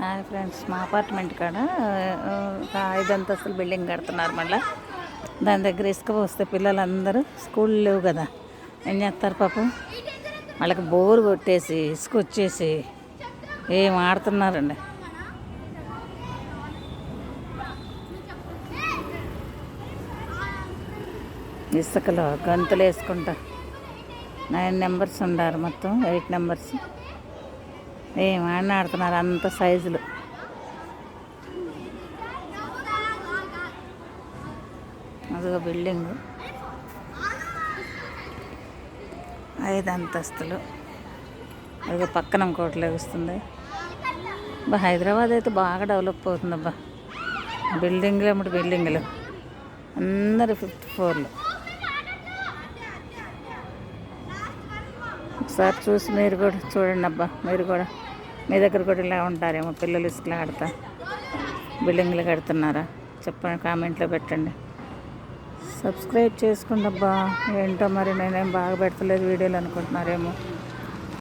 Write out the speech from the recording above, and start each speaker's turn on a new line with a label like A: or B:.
A: Hi friends మా apartment కాడ ఒక ఐదు అంతస్తుల బిల్డింగ్ కడుతున్నారు మళ్ళీ. దాని దగ్గర ఇసుక పోస్తే పిల్లలందరూ స్కూల్ లేవు కదా. ఏం చేస్తారు పాపం? వాళ్ళకి బోర్ కొట్టేసి ఇసుక వచ్చేసి ఏం ఆడుతున్నారండి? ఇసుకలో గంతులు వేసుకుంటా నైన్ నెంబర్స్ ఉండారు మొత్తం ఎయిట్ నెంబర్స్. ఏం ఆడిన ఆడుతున్నారు అంత సైజులు. అదిగో బిల్డింగ్. ఐదు అంతస్తులు. అదిగో పక్కన ఇంకోటి లెగుస్తుంది. బా హైదరాబాద్ అయితే బాగా డెవలప్ అవుతుంది అబ్బా బిల్డింగ్లు ఏమిటి బిల్డింగ్లు. అందరు ఫిఫ్త్ ఫ్లోర్లు. ఒకసారి చూసి మీరు కూడా చూడండి అబ్బా మీరు కూడా. మీ దగ్గర కూడా ఇలా ఉంటారేమో పిల్లలు ఇసుకలు ఆడతా. బిల్డింగ్లు కడుతున్నారా? చెప్పండి కామెంట్లో పెట్టండి. సబ్స్క్రైబ్ చేసుకోండి అబ్బా. ఏంటో మరి నేనేం బాగా పెడతలేదు వీడియోలు అనుకుంటున్నారేమో.